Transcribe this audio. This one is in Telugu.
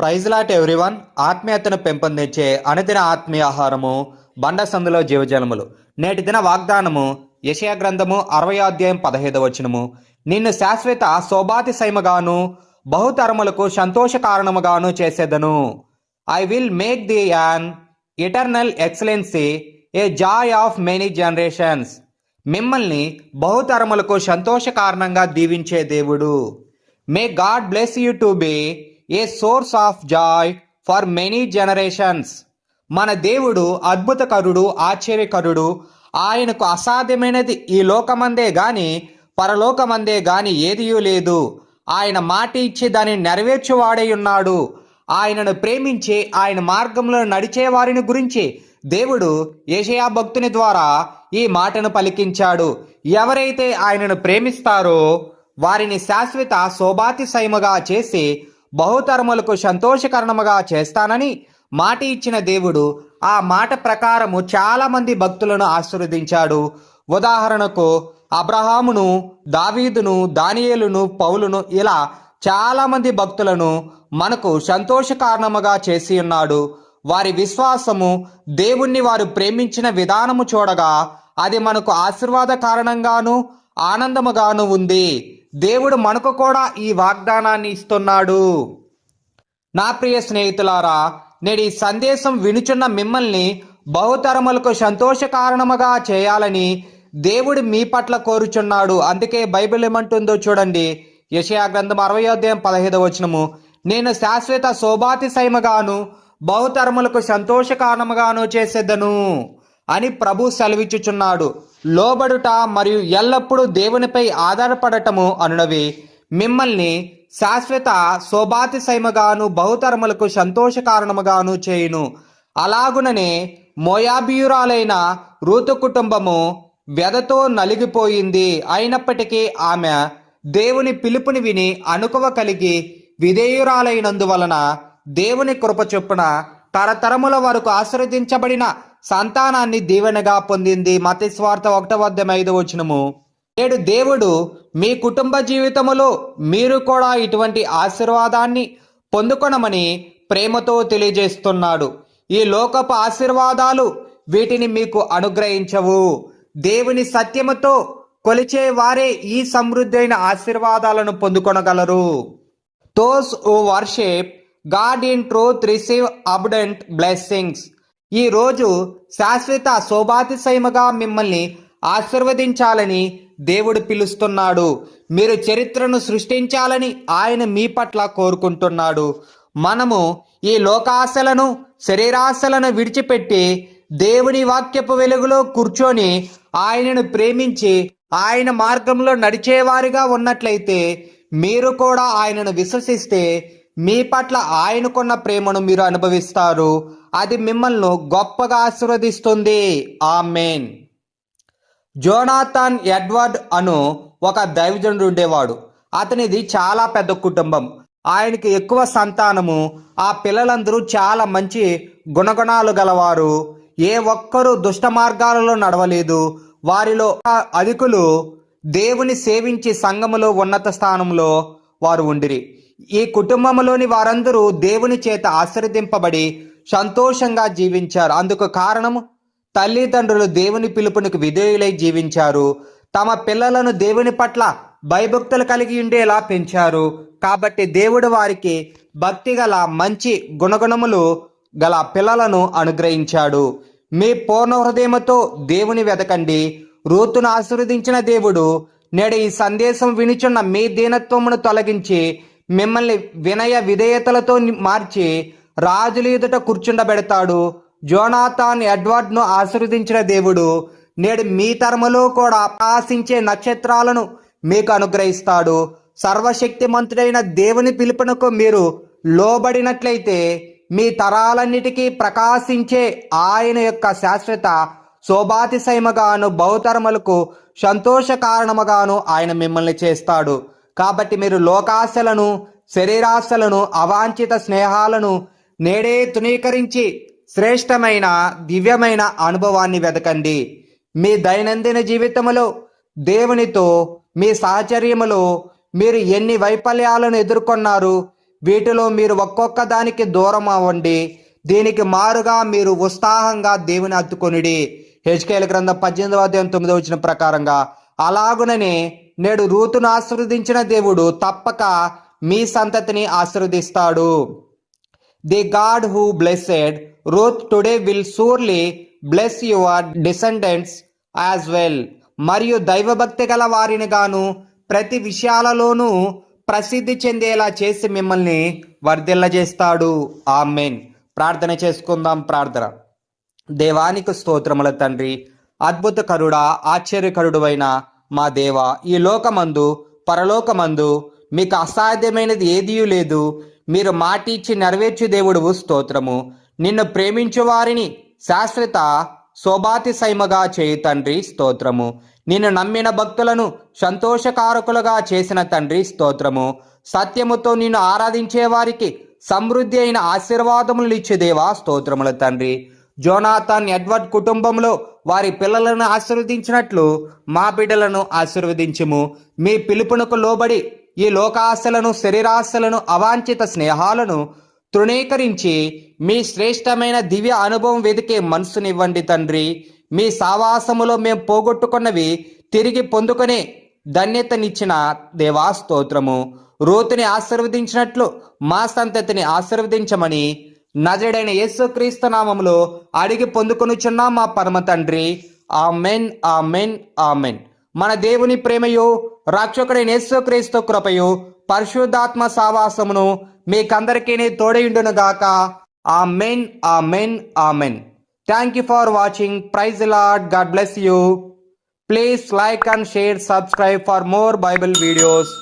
Praise lot everyone. ఆత్మీయతను పెంపొందించే అనుదిన ఆత్మీయ ఆహారము బండ సందులో జీవజలములు. నేటి దిన వాగ్దానము యశయ గ్రంథము అరవై అధ్యాయం పదహైదవ వచనము. నిన్ను శాశ్వత శోభాతి సైమగాను బహుతరములకు సంతోష కారణముగాను చేసేదను. I will make the an eternal excellency a joy of many generations మిమ్మల్ని బహుతరములకు సంతోష కారణంగా దీవించే దేవుడు. May God bless you to be a source of joy for many generations. మన దేవుడు అద్భుతకరుడు ఆశ్చర్యకరుడు ఆయనకు అసాధ్యమైనది ఈ లోకమందే గాని పరలోకమందే గాని ఏదియూ లేదు. ఆయన మాట ఇచ్చి దాన్ని నెరవేర్చువాడై ఉన్నాడు. ఆయనను ప్రేమించి ఆయన మార్గంలో నడిచే వారిని గురించి దేవుడు ఏషయా భక్తుని ద్వారా ఈ మాటను పలికించాడు. ఎవరైతే ఆయనను ప్రేమిస్తారో వారిని శాశ్వత శోభాతిశయముగా చేసి బహుతరములకు సంతోషకరణముగా చేస్తానని మాట ఇచ్చిన దేవుడు ఆ మాట ప్రకారము చాలా మంది భక్తులను ఆశీర్వదించాడు. ఉదాహరణకు అబ్రహామును దావీదును దానియేలును పౌలును ఇలా చాలా మంది భక్తులను మనకు సంతోష కారణముగా చేసి ఉన్నాడు. వారి విశ్వాసము దేవుణ్ణి వారు ప్రేమించిన విధానము చూడగా అది మనకు ఆశీర్వాద కారణంగాను ఆనందముగాను ఉంది. దేవుడు మనకు కూడా ఈ వాగ్దానాన్ని ఇస్తున్నాడు. నా ప్రియ స్నేహితులారా నేడు ఈ సందేశం వినుచున్న మిమ్మల్ని బహుతరములకు సంతోష కారణముగా చేయాలని దేవుడు మీ పట్ల కోరుచున్నాడు. అందుకే బైబిల్ ఏమంటుందో చూడండి. యశయా గ్రంథం అరవై అధ్యాయం పదహైదవ వచనము. నేను శాశ్వత శోభాతిశయముగాను బహుతరములకు సంతోష కారణముగాను చేసేదను అని ప్రభు సెలవిచ్చుచున్నాడు. లోబడుట మరియు ఎల్లప్పుడూ దేవునిపై ఆధారపడటము అనునవి. మిమ్మల్ని శాశ్వత శోభాతిశయముగాను బహుతరములకు సంతోష కారణముగాను చేయును. అలాగుననే మోయాబియురాలైన రూతు కుటుంబము వ్యధతో నలిగిపోయింది. అయినప్పటికీ ఆమె దేవుని పిలుపుని విని అనుకువ కలిగి విధేయురాలైనందువలన దేవుని కృప చొప్పున తరతరముల వరకు ఆశీర్వదించబడిన సంతానాన్ని దీవెనగా పొందింది. మత స్వార్థ ఒకటవ అధ్యాయం ఐదు వచనము. నేడు దేవుడు మీ కుటుంబ జీవితములో మీరు కూడా ఇటువంటి ఆశీర్వాదాన్ని పొందుకొనమని ప్రేమతో తెలియజేస్తున్నాడు. ఈ లోకపు ఆశీర్వాదాలు వీటిని మీకు అనుగ్రహించవు. దేవుని సత్యముతో కొలిచే వారే ఈ సమృద్ధైన ఆశీర్వాదాలను పొందుకొనగలరు. Those who worship God in truth receive abundant blessings ఈ రోజు శాశ్వత శోభాతిశయముగా మిమ్మల్ని ఆశీర్వదించాలని దేవుడు పిలుస్తున్నాడు. మీరు చరిత్రను సృష్టించాలని ఆయన మీ పట్ల కోరుకుంటున్నాడు. మనము ఈ లోకాశలను శరీరాశలను విడిచిపెట్టి దేవుని వాక్యపు వెలుగులో కూర్చొని ఆయనను ప్రేమించి ఆయన మార్గంలో నడిచేవారిగా ఉన్నట్లయితే మీరు కూడా ఆయనను విశ్వసిస్తే మీ పట్ల ఆయనకున్న ప్రేమను మీరు అనుభవిస్తారు. అది మిమ్మల్ని గొప్పగా ఆశీర్వదిస్తుంది. ఆ మెయిన్ జోనాథాన్ ఎడ్వర్డ్ అను ఒక దైవజనుడు ఉండేవాడు. అతనిది చాలా పెద్ద కుటుంబం. ఆయనకి ఎక్కువ సంతానము. ఆ పిల్లలందరూ చాలా మంచి గుణగుణాలు గలవారు. ఏ ఒక్కరూ దుష్ట మార్గాలలో నడవలేదు. వారిలో అధికులు దేవుని సేవించి సంఘములో ఉన్నత స్థానంలో వారు ఉండిరి. ఈ కుటుంబంలోని వారందరూ దేవుని చేత ఆశీర్దింపబడి సంతోషంగా జీవించారు. అందుకు కారణము తల్లిదండ్రులు దేవుని పిలుపునికి విధేయులై జీవించారు. తమ పిల్లలను దేవుని పట్ల భయభక్తులు కలిగి ఉండేలా పెంచారు. కాబట్టి దేవుడు వారికి భక్తి గల మంచి గుణగుణములు గల పిల్లలను అనుగ్రహించాడు. మీ పూర్ణ హృదయముతో దేవుని వెతకండి రూతును ఆశీర్వదించిన దేవుడు నేడు ఈ సందేశం వినిచున్న మీ దీనత్వమును తొలగించి మిమ్మల్ని వినయ విధేయతలతో మార్చి రాజుల ఎదుట కూర్చుండబెడతాడు. జోనాథాన్ ఎడ్వర్డ్ను ఆశీర్వదించిన దేవుడు నేడు మీ తరములో కూడా ఆకాశించే నక్షత్రాలను మీకు అనుగ్రహిస్తాడు. సర్వశక్తిమంతుడైన దేవుని పిలుపునకు మీరు లోబడినట్లయితే మీ తరాలన్నిటికీ ప్రకాశించే ఆయన యొక్క శాశ్వత శోభాతిశయముగాను బహుతరములకు సంతోష కారణముగాను ఆయన మిమ్మల్ని చేస్తాడు. కాబట్టి మీరు లోకాశలను శరీరాశలను అవాంఛిత స్నేహాలను నేడే తునీకరించి శ్రేష్టమైన దివ్యమైన అనుభవాన్ని వెతకండి మీ దైనందిన జీవితములో దేవునితో మీ సాహచర్యములో మీరు ఎన్ని వైఫల్యాలను ఎదుర్కొన్నారు వీటిలో మీరు ఒక్కొక్క దానికి దూరం అవ్వండి. దీనికి మారుగా మీరు ఉత్సాహంగా దేవుని అత్తుకొనిడి హెచ్కేల గ్రంథం పద్దెనిమిదవ అధ్యాయం తొమ్మిదవ వచ్చిన ప్రకారంగా అలాగుననే నేడు రూతును ఆశీర్వదించిన దేవుడు తప్పక మీ సంతతిని ఆశీర్వదిస్తాడు. The God who blessed Ruth today will surely bless your descendants as well మరియు దైవభక్తి గల వారిని గాను ప్రతి విషయాలలోనూ ప్రసిద్ధి చెందేలా చేసి మిమ్మల్ని వర్ధిల్లజేస్తాడు. ఆమెన్. ప్రార్థన చేసుకుందాం ప్రార్థన. దేవానికి స్తోత్రముల తండ్రి. అద్భుత అద్భుతకరుడా ఆశ్చర్యకరుడువైన మా దేవ ఈ లోకమందు పరలోకమందు మీకు అసాధ్యమైనది ఏదీ లేదు. మీరు మాటిచ్చి నెరవేర్చు దేవుడువు స్తోత్రము. నిన్ను ప్రేమించు వారిని శాశ్వత శోభాతిశయముగా చేయు తండ్రి స్తోత్రము. నిన్ను నమ్మిన భక్తులను సంతోషకారకులుగా చేసిన తండ్రి స్తోత్రము. సత్యముతో నిన్ను ఆరాధించే వారికి సమృద్ధి అయిన ఆశీర్వాదములు ఇచ్చేదేవా స్తోత్రముల తండ్రి. జోనాథన్ ఎడ్వర్డ్ కుటుంబంలో వారి పిల్లలను ఆశీర్వదించినట్లు మా బిడ్డలను ఆశీర్వదించుము. మీ పిలుపునకు లోబడి ఈ లోకాశలను శరీరాశలను అవాంఛిత స్నేహాలను తృణీకరించి మీ శ్రేష్టమైన దివ్య అనుభవం వెతికే మనసునివ్వండి తండ్రి. మీ సావాసములో మేము పోగొట్టుకున్నవి తిరిగి పొందుకునే ధన్యతనిచ్చిన దేవా స్తోత్రము. రూతుని ఆశీర్వదించినట్లు మా సంతతిని ఆశీర్వదించమని నజడైన యేసుక్రీస్తు నామములో అడిగి పొందుకొనుచున్నాం మా పరమ తండ్రి. Amen amen amen. మన దేవుని ప్రేమయు రక్షకుడైన యేసుక్రీస్తు కృపయు పరిశుద్ధాత్మ సావాసమును మీకందరికీ తోడైండునుగాక ఆ మెయిన్ ఆ మెయిన్ ఆ main thank you for watching praise Lord God bless you please like and share subscribe for more Bible videos